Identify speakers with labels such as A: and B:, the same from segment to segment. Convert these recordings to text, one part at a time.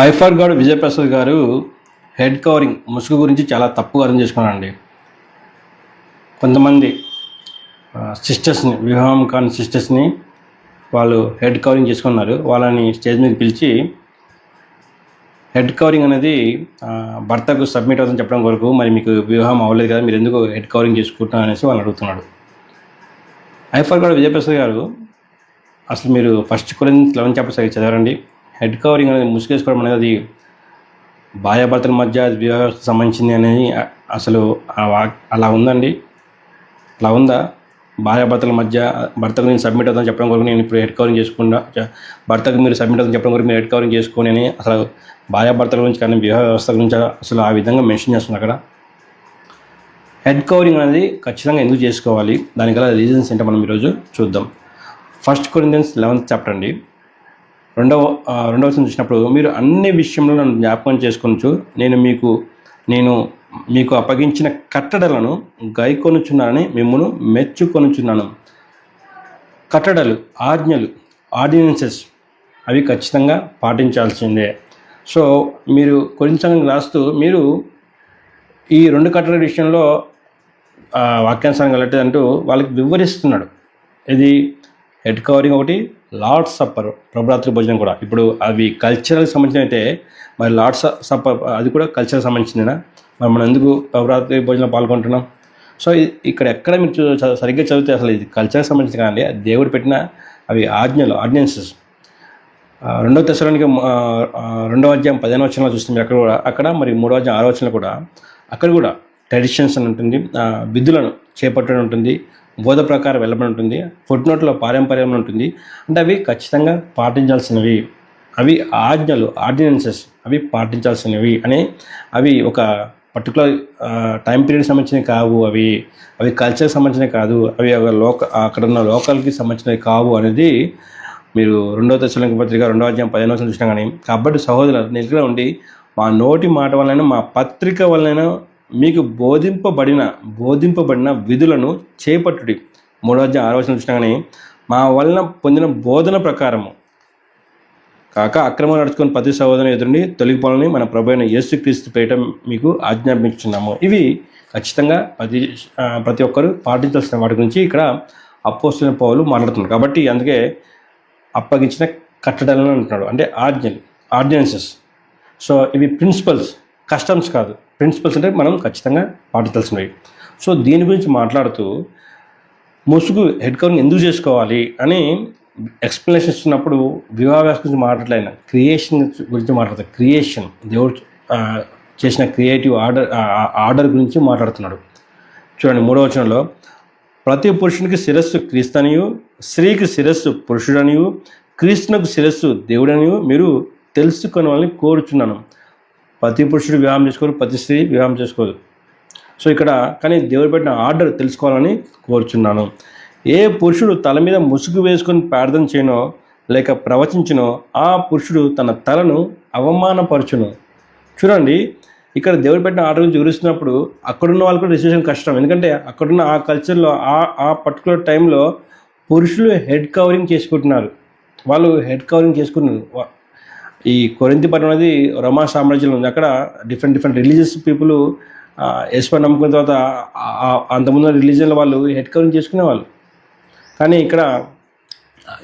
A: ఐఫర్ గారు విజయప్రసాద్ గారు head covering ముసుగు గురించి చాలా తప్పుగా అర్థం చేసుకున్నారండి. కొంతమంది సిస్టర్స్ని వివాహం కాని సిస్టర్స్ని వాళ్ళు హెడ్ కవరింగ్ చేసుకున్నారు. వాళ్ళని స్టేజ్ మీద పిలిచి హెడ్ కవరింగ్ అనేది భర్తకు సబ్మిట్ అవుతుందని చెప్పడం కొరకు మరి మీకు వివాహం అవ్వలేదు కదా మీరు ఎందుకు హెడ్ కవరింగ్ చేసుకుంటున్నారు అనేసి వాళ్ళు అడుగుతున్నాడు. ఐఫర్ గారు విజయప్రసాద్ గారు అసలు మీరు ఫస్ట్ కొరింది లెవెన్ చాప్టర్స్ చదివారండి. హెడ్ కవరింగ్ అనేది ముసుగేసుకోవడం అనేది అది భార్యాభర్తల మధ్య అది సంబంధించింది అనేది అసలు అలా ఉందండి. అలా ఉందా? భార్యాభర్తల మధ్య భర్తకు నేను సబ్మిట్ అవుతాను చెప్పడం కొరకు నేను ఇప్పుడు హెడ్ కవరింగ్ చేసుకుంటా భర్తకు మీరు సబ్మిట్ అవుతాను చెప్పడం కొరకు మీరు హెడ్ కవరింగ్ చేసుకొని అని అసలు భార్యాభర్తల గురించి కానీ వివాహ వ్యవస్థ గురించి అసలు ఆ విధంగా మెన్షన్ చేస్తుంది అక్కడ. హెడ్ కవరింగ్ అనేది ఖచ్చితంగా ఎందుకు చేసుకోవాలి? దానికి గల రీజన్స్ ఏంటో మనం ఈరోజు చూద్దాం. ఫస్ట్ కొరిందియన్స్ లెవెన్త్ చాప్టర్ అండి. రెండవ రెండవ వచనం చూసినప్పుడు మీరు అన్ని విషయంలో నన్ను జ్ఞాపకం చేసుకోవచ్చు నేను మీకు నేను మీకు అప్పగించిన కట్టడలను గైకొనుచున్నానని మిమ్మల్ని మెచ్చుకొనుచున్నాను. కట్టడలు ఆజ్ఞలు ఆర్డినెన్సెస్ అవి ఖచ్చితంగా పాటించాల్సిందే. సో మీరు కొంచెం రాస్తూ మీరు ఈ రెండు కట్టడ విషయంలో వాక్యాంశాన్ని కలటంటూ అంటూ వాళ్ళకి వివరిస్తున్నాడు. ఇది హెడ్ కవరింగ్ ఒకటి లార్డ్ సప్పర్ ప్రభురాత్రి భోజనం కూడా. ఇప్పుడు అవి కల్చరల్కి సంబంధించిన అయితే మరి లార్డ్ సప్పర్ అది కూడా కల్చర్కి సంబంధించిందేనా మరి మనం ఎందుకు ప్రభురాత్రి భోజనం పాల్గొంటున్నాం? సో ఇక్కడ ఎక్కడ మీరు సరిగ్గా చదివితే అసలు ఇది కల్చర్కి సంబంధించిన కానీ దేవుడు పెట్టిన అవి ఆజ్ఞలు ఆర్డినెన్సెస్ రెండవ దశలోనికి రెండవ అధ్యాయం పదిహేను వచనంలో చూస్తే మీరు అక్కడ కూడా అక్కడ మరి మూడవ అధ్యాయం ఆరో వచనంలో కూడా అక్కడ కూడా ట్రెడిషన్స్ అని ఉంటుంది విధులను చేపట్టడం ఉంటుంది బోధ ప్రకారం వెళ్ళబడి ఉంటుంది ఫుడ్ నోట్లో పారంపర్యం ఉంటుంది. అంటే అవి ఖచ్చితంగా పాటించాల్సినవి. అవి ఆజ్ఞలు ఆర్డినెన్సెస్ అవి పాటించాల్సినవి అని అవి ఒక పర్టికులర్ టైం పీరియడ్ సంబంధించినవి కావు అవి. అవి కల్చర్కి సంబంధించినవి కాదు. అవి ఒక లోక అక్కడ ఉన్న లోకల్కి సంబంధించినవి కావు అనేది మీరు రెండవ దశలంక పత్రిక రెండవ అధ్యాయం పదిహేను వచ్చిన చూసినా కానీ కాబట్టి సహోదరులు నిలిగిన ఉండి మా నోటి మాట వలన మా పత్రిక వలన మీకు బోధింపబడిన బోధింపబడిన విధులను చేపట్టుడి. మూడో ఆలోచన ఆరో కానీ మా వలన పొందిన బోధన ప్రకారము. కాక అక్రమం నడుచుకొని ప్రతి సహోదరుని ఎదురుని తొలగిపోవాలని మన ప్రభు అయిన యేసుక్రీస్తు పేట మీకు ఆజ్ఞాపించున్నాము ఇవి ఖచ్చితంగా ప్రతి ప్రతి ఒక్కరు పాటించాల్సిన వాటి గురించి ఇక్కడ అపోస్తున్న పౌలు మాట్లాడుతున్నారు కాబట్టి అందుకే అప్పగించిన కట్టడాలను అంటున్నాడు. అంటే ఆజ్ఞలు ఆర్డినెన్సెస్. సో ఇవి ప్రిన్సిపల్స్. కస్టమ్స్ కాదు. ప్రిన్సిపల్స్ అంటే మనం ఖచ్చితంగా పాటించాల్సినవి. సో దీని గురించి మాట్లాడుతూ ముసుగు హెడ్ కవర్ని ఎందుకు చేసుకోవాలి అని ఎక్స్ప్లెనేషన్ ఇస్తున్నప్పుడు వివాహాస్ గురించి మాట్లాడలేను. క్రియేషన్ గురించి మాట్లాడతారు క్రియేషన్ దేవుడు చేసిన క్రియేటివ్ ఆర్డర్ ఆర్డర్ గురించి మాట్లాడుతున్నాడు. చూడండి మూడవ వచనంలో ప్రతి పురుషునికి శిరస్సు క్రీస్తనియు స్త్రీకి శిరస్సు పురుషుడనియు క్రీస్తునకు శిరస్సు దేవుడనియు మీరు తెలుసుకొని కోరుచున్నాను. ప్రతి పురుషుడు వివాహం చేసుకోరు ప్రతి స్త్రీ వివాహం చేసుకోదు. సో ఇక్కడ కానీ దేవుడు పెట్టిన ఆర్డర్ తెలుసుకోవాలని కోరుచున్నాను. ఏ పురుషుడు తల మీద ముసుగు వేసుకొని ప్రార్థన చేయనో లేక ప్రవచించినో ఆ పురుషుడు తన తలను అవమానపరచును. చూడండి ఇక్కడ దేవుడు పెట్టిన ఆర్డర్ గురించి వివరిస్తున్నప్పుడు అక్కడున్న వాళ్ళు కూడా రిజిస్ట్రేషన్ కష్టం. ఎందుకంటే అక్కడున్న ఆ కల్చర్లో ఆ ఆ పర్టికులర్ టైంలో పురుషులు హెడ్ కవరింగ్ చేసుకుంటున్నారు. వాళ్ళు హెడ్ కవరింగ్ చేసుకుంటున్నారు ఈ కొరింతి పట్టణం అనేది రోమా సామ్రాజ్యంలో ఉంది. అక్కడ డిఫరెంట్ డిఫరెంట్ రిలీజియస్ పీపుల్ యశ్వ నమ్ముకున్న తర్వాత అంతకుముందు రిలీజియన్ల వాళ్ళు హెడ్ కవరింగ్ చేసుకునేవాళ్ళు కానీ ఇక్కడ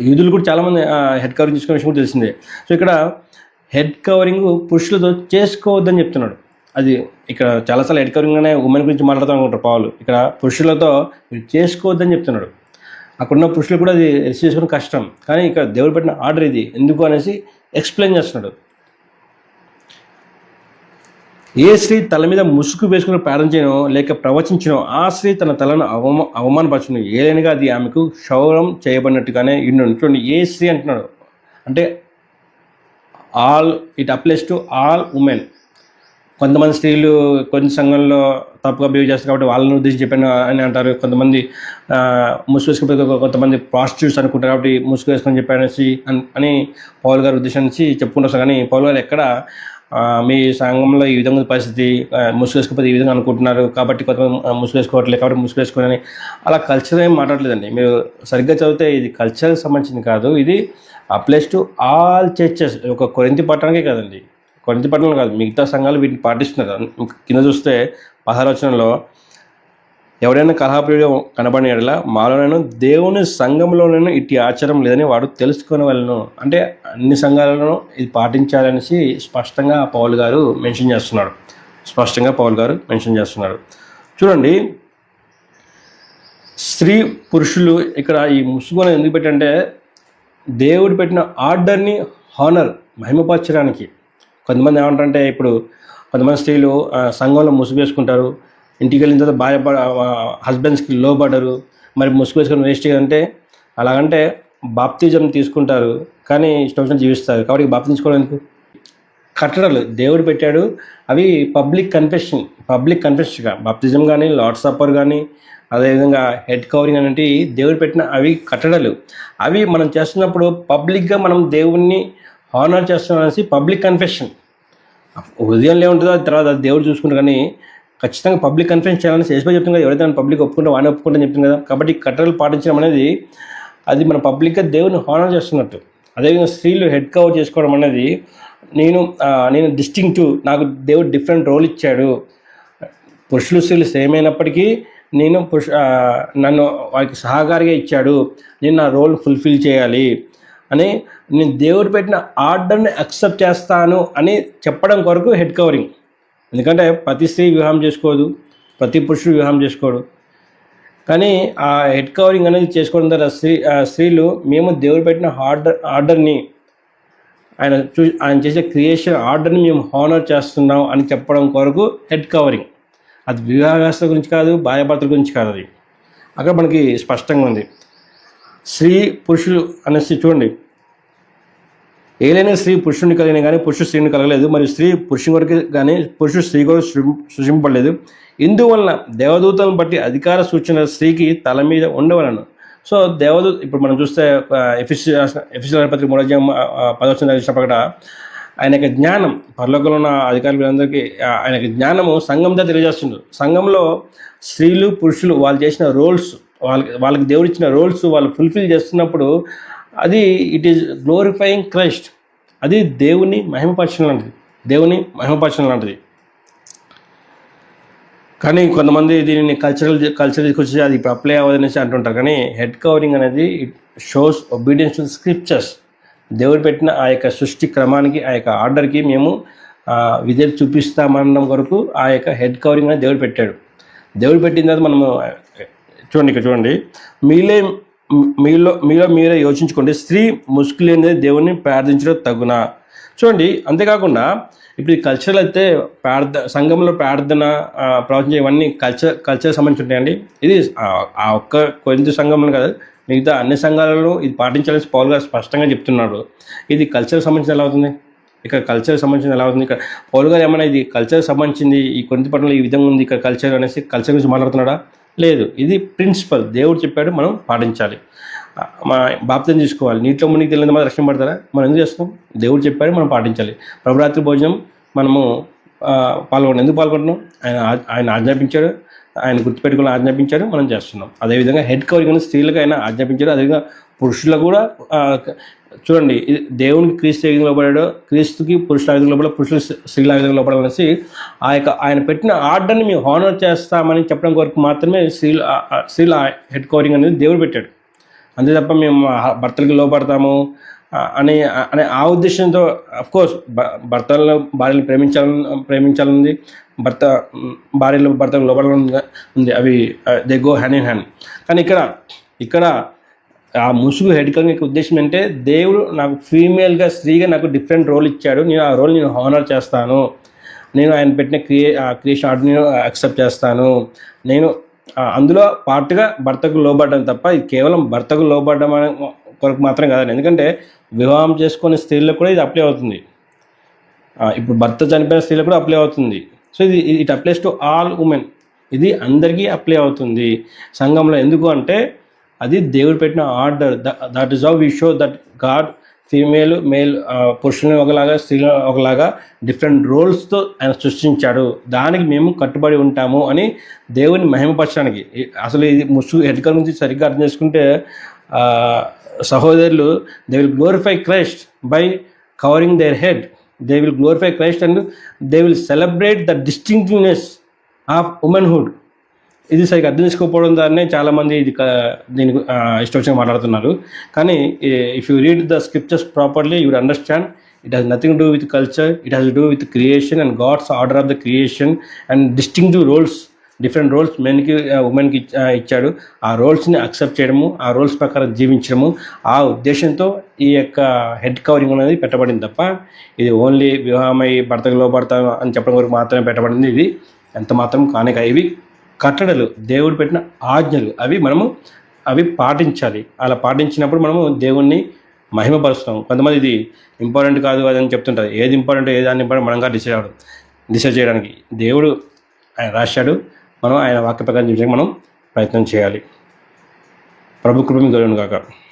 A: యూదులు కూడా చాలామంది హెడ్ కవరింగ్ చేసుకునే విషయం కూడా తెలిసిందే. సో ఇక్కడ హెడ్ కవరింగ్ పురుషులతో చేసుకోవద్దని చెప్తున్నాడు. అది ఇక్కడ చాలాసార్లు హెడ్ కవరింగ్గానే ఉమెన్ గురించి మాట్లాడుతూ అనుకుంటారు పావులు. ఇక్కడ పురుషులతో మీరు చేసుకోవద్దని చెప్తున్నాడు. అక్కడున్న పురుషులు కూడా అది రిసీవ్ చేసుకోవడం కష్టం. కానీ ఇక్కడ దేవుడు పెట్టిన ఆర్డర్ ఇది. ఎందుకు అనేసి ఎక్స్ప్లెయిన్ చేస్తున్నాడు. ఏ స్త్రీ తల మీద ముసుగు వేసుకుని ప్రార్థన చేయనో లేక ప్రవచించినో ఆ స్త్రీ తన తలను అవమ అవమానపరచును ఏలైనగా అది ఆమెకు క్షౌరం చేయబడినట్టుగానే ఇండు చూడండి ఏ స్త్రీ అంటున్నాడు? అంటే all it applies to all women. కొంతమంది స్త్రీలు కొన్ని సంఘంలో తప్పుగా బిహేవ్ చేస్తారు కాబట్టి వాళ్ళని ఉద్దేశించి చెప్పాను అని అంటారు. కొంతమంది ముసుగు వేసుకుని కొంతమంది ప్రాస్టిట్యూట్స్ అనుకుంటారు కాబట్టి ముసుగు వేసుకొని చెప్పానేసి అని పౌల్ గారి ఉద్దేశించి చెప్పుకుంటారు కానీ పౌల్ గారు ఎక్కడ మీ సంఘంలో ఈ విధంగా పరిస్థితి ముసుగు వేసుకోకపోతే ఈ విధంగా అనుకుంటున్నారు కాబట్టి కొంతమంది ముసుగు వేసుకోవట్లేదు కాబట్టి ముసుగు వేసుకోవాలని అలా కల్చర్ ఏం మాట్లాడలేదండి. మీరు సరిగ్గా చదివితే ఇది కల్చర్కి సంబంధించింది కాదు. ఇది అప్లైస్ టు ఆల్ చర్చెస్ ఒక కొరింతి పట్టడానికే కదండి. కొన్ని పట్టణాలు కాదు మిగతా సంఘాలు వీటిని పాటిస్తున్నారు. కింద చూస్తే పదహారవచనంలో ఎవరైనా కలహప్రియుడు కనబడిన ఎడల మాలోనైనా దేవుని సంఘంలోనైనా ఇట్టి ఆచారం లేదని వాడు తెలుసుకునే వాళ్ళను. అంటే అన్ని సంఘాలను ఇది పాటించాలనేసి స్పష్టంగా పౌల్ గారు మెన్షన్ చేస్తున్నాడు. స్పష్టంగా పౌల్ గారు మెన్షన్ చేస్తున్నాడు. చూడండి స్త్రీ పురుషులు ఇక్కడ ఈ ముసుగుని ఎందుకు పెట్టంటే దేవుడు పెట్టిన ఆర్డర్ని హానర్ మహిమపరచడానికి. కొంతమంది ఏమంటారంటే ఇప్పుడు కొంతమంది స్త్రీలు సంఘంలో ముసుగేసుకుంటారు ఇంటికి వెళ్ళిన తర్వాత భార్య హస్బెండ్స్కి లోబడరు మరి ముసుగు వేసుకొని వేస్ట్ అంటే అలాగంటే బాప్తిజం తీసుకుంటారు. కానీ ఇష్టం జీవిస్తారు. కాబట్టి బాప్తించుకోవడానికి కట్టడలు కట్టడాలు. దేవుడు పెట్టాడు. అవి పబ్లిక్ కన్ఫెషన్ పబ్లిక్ కన్ఫెషన్గా. బాప్తిజం కానీ లార్డ్ సప్పర్ కానీ అదేవిధంగా హెడ్ కవరింగ్ అనేవి దేవుడు పెట్టిన అవి కట్టడాలు. అవి మనం చేస్తున్నప్పుడు పబ్లిక్గా మనం దేవుణ్ణి ఆనర్ చేస్తున్నాం అనేసి పబ్లిక్ కన్ఫెషన్ ఉదయం లేవుంటుందో అది తర్వాత అది దేవుడు చూసుకుంటారు కానీ ఖచ్చితంగా పబ్లిక్ కన్ఫరెన్స్ చేయాలని చేసిపోయి చెప్తుంది కదా. ఎవరైతే పబ్లిక్ ఒప్పుకుంటే వాడిని ఒప్పుకుంటే చెప్తుంది కదా. కాబట్టి కట్టలు పాటించడం అనేది అది మన పబ్లిక్గా దేవుని హానర్ చేస్తున్నట్టు. అదేవిధంగా స్త్రీలు హెడ్ కవర్ చేసుకోవడం అనేది నేను నేను డిస్టింక్టివ్ నాకు దేవుడు డిఫరెంట్ రోల్ ఇచ్చాడు. పురుషులు స్త్రీలు సేమ్ అయినప్పటికీ నేను పురుష నన్ను వారికి సహకారిగా ఇచ్చాడు. నేను నా రోల్ ఫుల్ఫిల్ చేయాలి అని నేను దేవుడు పెట్టిన ఆర్డర్ని అక్సెప్ట్ చేస్తాను అని చెప్పడం కొరకు హెడ్ కవరింగ్. ఎందుకంటే ప్రతి స్త్రీ వివాహం చేసుకోదు ప్రతి పురుషుడు వివాహం చేసుకోడు. కానీ ఆ హెడ్ కవరింగ్ అనేది చేసుకోవడం ద్వారా స్త్రీ స్త్రీలు మేము దేవుడు పెట్టిన ఆర్డర్ ఆర్డర్ని ఆయన చూ ఆయన చేసే క్రియేషన్ ఆర్డర్ని మేము హానర్ చేస్తున్నాం అని చెప్పడం కొరకు హెడ్ కవరింగ్. అది వివాహస్తుల గురించి కాదు భార్యాభర్తల గురించి కాదు అది. అక్కడ మనకి స్పష్టంగా ఉంది. స్త్రీ పురుషులు అనేసి చూడండి. ఏదైనా స్త్రీ పురుషుని కలిగిన కానీ పురుషుడు స్త్రీని కలగలేదు మరియు స్త్రీ పురుషుని కొరకు కానీ పురుషుడు స్త్రీ కొరకు సృష్టింపబడలేదు. ఇందువలన దేవదూతలను బట్టి అధికార సూచన స్త్రీకి తల మీద ఉండవలను. సో దేవదూత ఇప్పుడు మనం చూస్తే ఎఫిసి ఎఫిసి పత్రిక మూడో పదవచ్చిన ప్రకట ఆయన యొక్క జ్ఞానం పరలోకంలో ఉన్న అధికారులందరికీ ఆయన యొక్క జ్ఞానము సంఘంతో తెలియజేస్తుంది సంఘంలో స్త్రీలు పురుషులు వాళ్ళు చేసిన రోల్స్ వాళ్ళకి వాళ్ళకి దేవుడిచ్చిన రోల్స్ వాళ్ళు ఫుల్ఫిల్ చేస్తున్నప్పుడు అది ఇట్ ఈస్ గ్లోరిఫైయింగ్ క్రైస్ట్ అది దేవుని మహిమపరచడం లాంటిది. దేవుని మహిమపరచడం లాంటిది. కానీ కొంతమంది దీనిని కల్చరల్ కల్చర్ తీసుకొచ్చి అది ఇప్పుడు అప్లై అవ్వదనేసి అంటుంటారు. కానీ హెడ్ కవరింగ్ అనేది it shows obedience to scriptures దేవుడు పెట్టిన ఆ యొక్క సృష్టి క్రమానికి ఆ యొక్క ఆర్డర్కి మేము ఆ, చూపిస్తామనడం కొరకు ఆ యొక్క హెడ్ కవరింగ్ అనేది దేవుడు పెట్టాడు. దేవుడు పెట్టిన తర్వాత మనము చూడండి ఇక్కడ చూడండి. మీలే మీలో మీలో మీరే యోచించుకోండి. స్త్రీ ముసుగు లేనిదే దేవుణ్ణి ప్రార్థించడం తగునా. చూడండి అంతేకాకుండా ఇప్పుడు ఈ కల్చర్లు అయితే ప్రార్థ సంఘంలో ప్రార్థన ఆ, ప్రవచనం ఇవన్నీ కల్చర్ కల్చర్ సంబంధించి ఉంటాయండి. ఇది ఆ- ఒక్క కొంత సంఘంలో కాదు మిగతా అన్ని సంఘాలలో ఇది పాటించాలని పౌల్ గారు స్పష్టంగా చెప్తున్నాడు ఇది కల్చర్ సంబంధించి ఎలా అవుతుంది? ఇక్కడ కల్చర్ సంబంధించింది ఎలా అవుతుంది? ఇక్కడ పౌల్ గారు ఏమైనా ఇది కల్చర్ సంబంధించింది ఈ కొన్ని పట్టణంలో ఈ విధంగా ఉంది ఇక్కడ కల్చర్ అనేసి కల్చర్ గురించి మాట్లాడుతున్నాడా? లేదు ఇది ప్రిన్సిపల్ దేవుడు చెప్పాడు మనం పాటించాలి. మా బాప్తం తీసుకోవాలి. నీటిలో మునిగి తెలియదు మాత్రం రక్షణ పడతారా? మనం ఎందుకు చేస్తాం? దేవుడు చెప్పాడు మనం పాటించాలి. ప్రభురాత్రి భోజనం మనము ఆ, ఎందుకు పాల్గొంటున్నాం? ఆయన ఆయన ఆజ్ఞాపించాడు. ఆయన గుర్తుపెట్టుకుని ఆజ్ఞాపించాడు. మనం చేస్తున్నాం. అదేవిధంగా హెడ్ కవరింగ్ అనేది స్త్రీలకు ఆయన ఆజ్ఞాపించాడు. అదేవిధంగా పురుషులకు కూడా చూడండి దేవునికి క్రీస్తు ఏ విధంగా లోపడాడో క్రీస్తుకి పురుషుల ఆ విధంగా లోపల పురుషులు స్త్రీల ఆ లోపడాలనేసి ఆ యొక్క ఆయన పెట్టిన ఆర్డర్ని మేము హానర్ చేస్తామని చెప్పడం వరకు మాత్రమే స్త్రీలు స్త్రీల హెడ్ కవరింగ్ అనేది దేవుడు పెట్టాడు. అంతే తప్ప మేము భర్తలకు లోపడతాము అనే అనే ఆ ఉద్దేశంతో కోర్స్ భర్తలను భార్యను ప్రేమించాలని ప్రేమించాలని భర్త భార్యలు భర్తకు లోపడాలని ఉంది. అవి they go hand in hand కానీ ఇక్కడ ఇక్కడ ఆ ముసుగు హెడ్ కవింగ్ యొక్క ఉద్దేశం అంటే దేవుడు నాకు ఫీమేల్గా స్త్రీగా నాకు డిఫరెంట్ రోల్ ఇచ్చాడు. నేను ఆ రోల్ నేను హానర్ చేస్తాను. నేను ఆయన పెట్టిన క్రియే ఆ క్రియేషన్ ఆర్డర్ నేను యాక్సెప్ట్ చేస్తాను. నేను అందులో పార్ట్గా భర్తకు లోబడ్డం తప్ప ఇది కేవలం భర్తకు లోబడ్డం అనే కొరకు మాత్రం కాదండి. ఎందుకంటే వివాహం చేసుకునే స్త్రీలకు కూడా ఇది అప్లై అవుతుంది. ఇప్పుడు భర్త చనిపోయిన స్త్రీలకు కూడా అప్లై అవుతుంది. సో ఇది it applies to all women ఇది అందరికీ అప్లై అవుతుంది. సంఘంలో ఎందుకు అంటే అది దేవుడు పెట్టిన order. That is how we show that God female male పురుషులను ఒకలాగా స్త్రీలను ఒకలాగా డిఫరెంట్ రోల్స్తో ఆయన సృష్టించాడు. దానికి మేము కట్టుబడి ఉంటాము అని దేవుని మహిమపరచడానికి. అసలు ఇది ముసు హెడ్కర్ నుంచి సరిగ్గా అర్థం చేసుకుంటే సహోదరులు they will glorify Christ by covering their head they will glorify Christ and they will celebrate the distinctiveness of womanhood ఇది సరిగ్గా అర్థం చేసుకోకపోవడం దాన్నే చాలామంది ఇది దీని ఇష్టం వచ్చిన మాట్లాడుతున్నారు. కానీ if you read the scriptures properly you understand it has nothing do with culture it has do with creation and God's order of the creation and distinctive roles different roles మెన్కి ఉమెన్కి ఇచ్చాడు. ఆ రోల్స్ని అక్సెప్ట్ చేయడము ఆ roles ప్రకారం జీవించడము ఆ ఉద్దేశంతో ఈ యొక్క హెడ్ కవరింగ్ అనేది పెట్టబడింది తప్ప ఇది ఓన్లీ వివాహమై భర్తకు లోపడతాను అని చెప్పడం వరకు మాత్రమే పెట్టబడింది. ఇది ఎంత మాత్రం కానే ఇవి కట్టడలు దేవుడు పెట్టిన ఆజ్ఞలు అవి మనము అవి పాటించాలి. అలా పాటించినప్పుడు మనము దేవుణ్ణి మహిమపరుస్తాం. కొంతమంది ఇది ఇంపార్టెంట్ కాదు అని చెప్తుంటారు. ఏది ఇంపార్టెంట్ ఏది అని ఇంపార్టెంట్ మనంగా డిసైడ్ అవ్వడం డిసైడ్ చేయడానికి. దేవుడు ఆయన రాశాడు. మనం ఆయన వాక్య ప్రకారం చూసే మనం ప్రయత్నం చేయాలి. ప్రభు కృప గౌరవం కాక